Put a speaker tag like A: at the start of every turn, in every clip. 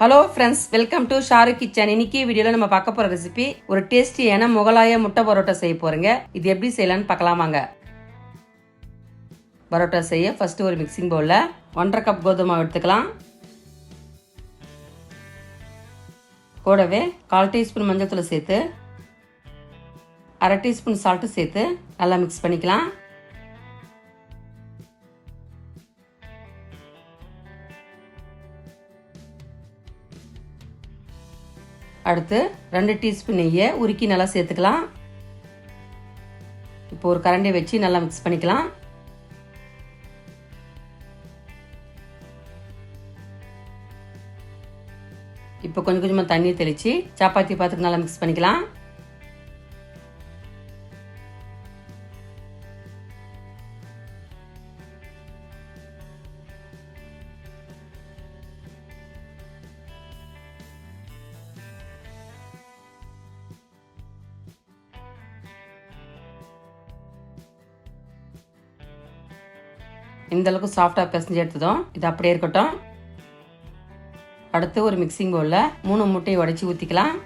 A: Hello friends welcome to Sharu kitchen இன்னைக்கு வீடியோல நம்ம பார்க்க போற ரெசிபி ஒரு டேஸ்டியான முகலாய முட்டை பரோட்டா செய்ய போறேங்க. இது எப்படி செய்யலாம்னு பார்க்கலாம் வாங்க. பரோட்டா செய்ய ஃபர்ஸ்ட் ஒரு மிக்சிங் பவுல்ல ஒன்றரை கப் கோதுமை மாவு எடுத்துக்கலாம். கூடவே கால் டீஸ்பூன் மஞ்சள் தூள் சேர்த்து அரை டீஸ்பூன் சால்ட்டு சேர்த்து நல்லா மிக்ஸ் பண்ணிக்கலாம். அடுத்து ரெண்டு டீஸ்பூன் நெய்யை உருக்கி நல்லா சேர்த்துக்கலாம். இப்போ ஒரு கரண்டியை வச்சு நல்லா மிக்ஸ் பண்ணிக்கலாம். இப்போ கொஞ்சம் கொஞ்சமாக தண்ணி தெளித்து சப்பாத்தி பாத்துக்கு நல்லா மிக்ஸ் பண்ணிக்கலாம். இந்த அளவுக்கு சாஃப்டாக பிசைஞ்சு எடுத்ததும் இது அப்படியே இருக்கட்டும். அடுத்து ஒரு மிக்சிங் பவுலில் மூணு முட்டையை உடைச்சி ஊற்றிக்கலாம்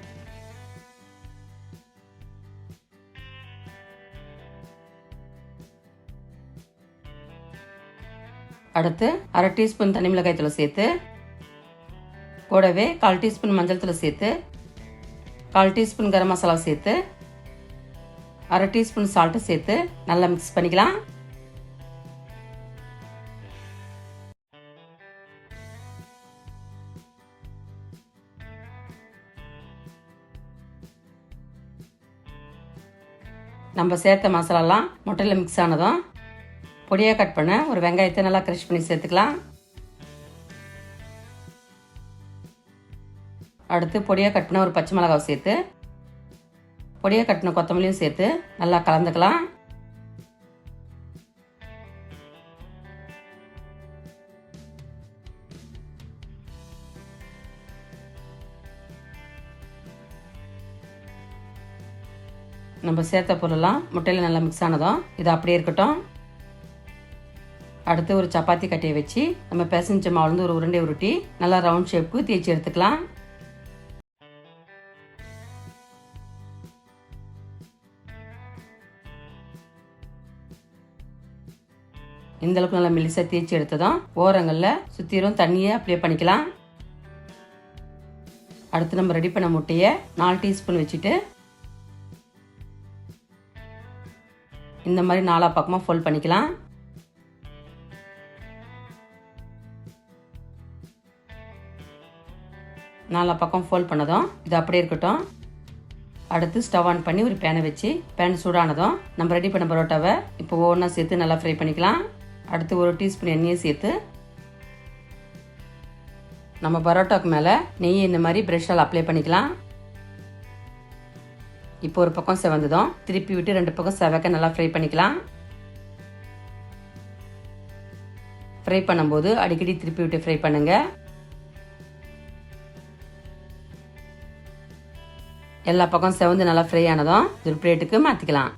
A: அடுத்து அரை டீஸ்பூன் தனி மிளகாய் சேர்த்து கூடவே கால் டீஸ்பூன் மஞ்சள் தூள் சேர்த்து கால் டீஸ்பூன் கரம் மசாலா சேர்த்து அரை டீஸ்பூன் சால்ட்டு சேர்த்து நல்லா மிக்ஸ் பண்ணிக்கலாம். நம்ம சேர்த்த மசாலாலாம் முட்டையில் மிக்ஸ் ஆனதும் பொடியாக கட் பண்ண ஒரு வெங்காயத்தை நல்லா க்ரஷ் பண்ணி சேர்த்துக்கலாம். அடுத்து பொடியாக கட் பண்ண ஒரு பச்சை மிளகாவை சேர்த்து பொடியாக கட்டின கொத்தமல்லியும் சேர்த்து நல்லா கலந்துக்கலாம். நம்ம சேர்த்த பொருளெல்லாம் முட்டையில் நல்லா மிக்ஸ் ஆனதும் இது அப்படியே இருக்கட்டும். அடுத்து ஒரு சப்பாத்தி கட்டையை வச்சு நம்ம பிசைஞ்ச மாவுலேருந்து ஒரு உருண்டை உருட்டி நல்லா ரவுண்ட் ஷேப்புக்கு தேய்ச்சி எடுத்துக்கலாம். இந்த அளவுக்கு நல்லா மெலிசா தேய்ச்சி எடுத்ததும் ஓரங்களில் சுற்றிரும் தண்ணியை அப்ளை பண்ணிக்கலாம். அடுத்து நம்ம ரெடி பண்ண முட்டையை நாலு டீஸ்பூன் வச்சுட்டு இந்த மாதிரி நாலா பக்கமாக ஃபோல்ட் பண்ணிக்கலாம். நாலா பக்கம் ஃபோல்ட் பண்ணதும் இது அப்படியே இருக்கட்டும். அடுத்து ஸ்டவ் ஆன் பண்ணி ஒரு பேனை வச்சு பேன் சூடானதும் நம்ம ரெடி பண்ண பரோட்டாவை இப்போ ஒவ்வொன்றா சேர்த்து நல்லா ஃப்ரை பண்ணிக்கலாம். அடுத்து ஒரு டீஸ்பூன் எண்ணெயை சேர்த்து நம்ம பரோட்டாக்கு மேலே நெய் இந்த மாதிரி ப்ரெஷ்ஷால் அப்ளை பண்ணிக்கலாம். இப்போ ஒரு பக்கம் செவந்ததும் திருப்பி விட்டு ரெண்டு பக்கம் செவக்க நல்லா ஃப்ரை பண்ணிக்கலாம். ஃப்ரை பண்ணும்போது அடிக்கடி திருப்பி விட்டு ஃப்ரை பண்ணுங்க. எல்லா பக்கம் செவந்து நல்லா ஃப்ரை ஆனதும் ஒரு பிளேட்டுக்கு மாற்றிக்கலாம்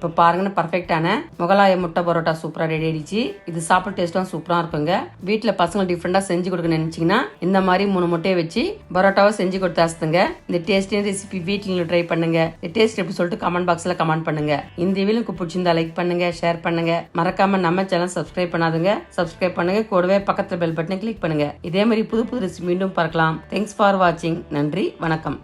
A: இப்போ பாருங்கன்னு பர்ஃபெக்டான முகலாய முட்டை பரோட்டா சூப்பராக ரெடி ஆயிடுச்சு. இது சாப்பிட டேஸ்ட்லாம் சூப்பராக இருக்குங்க. வீட்டில் பசங்க டிஃப்ரெண்டாக செஞ்சு கொடுக்க நினச்சிங்கன்னா இந்த மாதிரி மூணு முட்டையை வச்சு பரோட்டாவை செஞ்சு கொடுத்தாச்சுங்க இந்த டேஸ்டியான ரெசிபி வீட்டில் ட்ரை பண்ணுங்க. இந்த டேஸ்ட் எப்படி சொல்லிட்டு கமெண்ட் பாக்ஸில் கமெண்ட் பண்ணுங்க. இந்த வீலுக்கு பிடிச்சிருந்தா லைக் பண்ணுங்க ஷேர் பண்ணுங்க. மறக்காம நம்ம சேனல் சப்ஸ்கிரைப் பண்ணாதுங்க. சப்ஸ்கிரைப் பண்ணுங்க. கூடவே பக்கத்தில் பெல் பட்டனை கிளிக் பண்ணுங்க. இதே மாதிரி புது புது ரெசிபி மீண்டும் பார்க்கலாம். தேங்க்ஸ் ஃபார் வாட்சிங் நன்றி வணக்கம்.